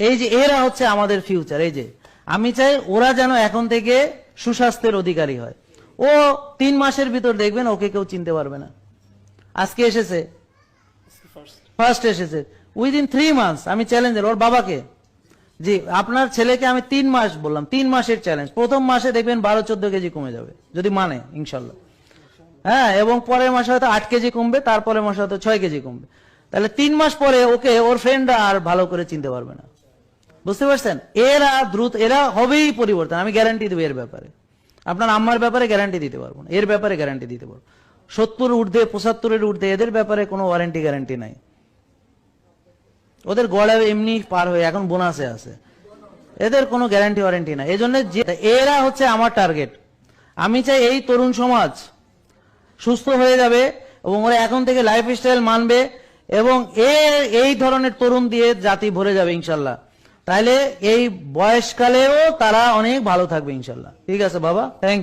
এই যে, এরা হচ্ছে আমাদের ফিউচার এই যে। আমি চাই ওরা যেন এখন থেকে সুস্বাস্থ্যের অধিকারী হয়। ও তিন মাসের ভিতর দেখবেন ওকে কেউ চিনতে পারবে না। আজকে এসেছে। ফার্স্ট এসেছে। উইদিন থ্রি মান্থস আমি চ্যালেঞ্জের ওর বাবাকে। জি, আপনার ছেলেকে আমি তিন মাস বললাম, তিন মাসের চ্যালেঞ্জ প্রথম মাসে দেখবেন বারো, চোদ্দ কেজি কমে যাবে, যদি মানে ইনশাল্লাহ। হ্যাঁ এবং পরের মাসে হয়তো আট কেজি কমবে, তারপরের মাসে হয়তো ছয় কেজি কমবে। তাহলে তিন মাস পরে ওকে ওর ফ্রেন্ডরা আর ভালো করে চিনতে পারবে না। বুঝতে পারছেন? এরা দ্রুত, এরা হবেই পরিবর্তন, আমি গ্যারান্টি দেবো এর ব্যাপারে। আপনার আম্মার ব্যাপারে গ্যারান্টি দিতে পারব না, এর ব্যাপারে গ্যারান্টি দিতে পারব। সত্তর ঊর্ধ্বে, পঁচাত্তরের ঊর্ধ্বে এদের ব্যাপারে কোনো ওয়ারেন্টি গ্যারান্টি নাই। ওদের গড়ে এমনি পার হয়ে, এখন বোনাসে আছে। এদের কোনো গ্যারান্টি ওয়ারেন্টি নাই। এই জন্য এরা হচ্ছে আমার টার্গেট আমি চাই এই তরুণ সমাজ সুস্থ হয়ে যাবে এবং ওরা এখন থেকে লাইফ স্টাইল মানবে এবং এই ধরনের তরুণ দিয়ে জাতি ভরে যাবে, ইনশাল্লাহ। তাহলে এই বয়সকালেও তারা অনেক ভালো থাকবে ইনশাল্লাহ। ঠিক আছে বাবা? থ্যাংক